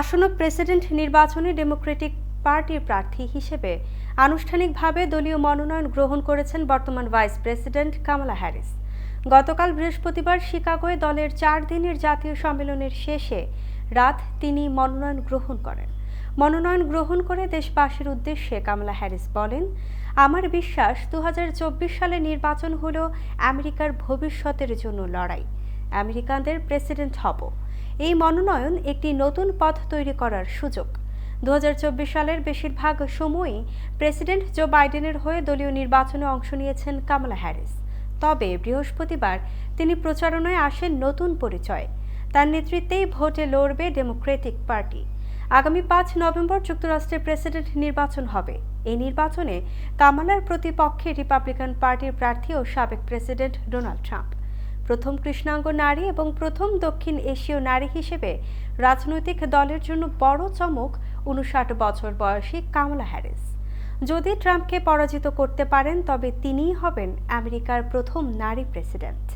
আসন্ন প্রেসিডেন্ট নির্বাচনে ডেমোক্রেটিক পার্টির প্রার্থী হিসেবে আনুষ্ঠানিকভাবে দলীয় মনোনয়ন গ্রহণ করেছেন বর্তমান ভাইস প্রেসিডেন্ট কামালা হ্যারিস। গতকাল বৃহস্পতিবার শিকাগোয় দলের চার দিনের জাতীয় সম্মেলনের শেষে রাত তিনি মনোনয়ন গ্রহণ করেন। মনোনয়ন গ্রহণ করে দেশবাসীর উদ্দেশ্যে কামলা হ্যারিস বলেন, আমার বিশ্বাস দু হাজার চব্বিশ সালে নির্বাচন হলো আমেরিকার ভবিষ্যতের জন্য লড়াই। আমেরিকানদের প্রেসিডেন্ট হব। এই মনোনয়ন একটি নতুন পথ তৈরি করার সুযোগ। দু হাজার চব্বিশ সালের বেশিরভাগ সময়ই প্রেসিডেন্ট জো বাইডেনের হয়ে দলীয় নির্বাচনে অংশ নিয়েছেন কামলা হ্যারিস। তবে বৃহস্পতিবার তিনি প্রচারণায় আসেন নতুন পরিচয়। তার নেতৃত্বেই ভোটে লড়বে ডেমোক্রেটিক পার্টি। আগামী পাঁচ নভেম্বর যুক্তরাষ্ট্রের প্রেসিডেন্ট নির্বাচন হবে। এই নির্বাচনে কামালার প্রতিপক্ষে রিপাবলিকান পার্টির প্রার্থী ও সাবেক প্রেসিডেন্ট ডোনাল্ড ট্রাম্প। প্রথম কৃষ্ণাঙ্গ নারী এবং প্রথম দক্ষিণ এশীয় নারী হিসেবে রাজনৈতিক দলের জন্য বড় চমক উনষাট বছর বয়সী কামলা হ্যারিস। যদি ট্রাম্পকে পরাজিত করতে পারেন, তবে তিনিই হবেন আমেরিকার প্রথম নারী প্রেসিডেন্ট।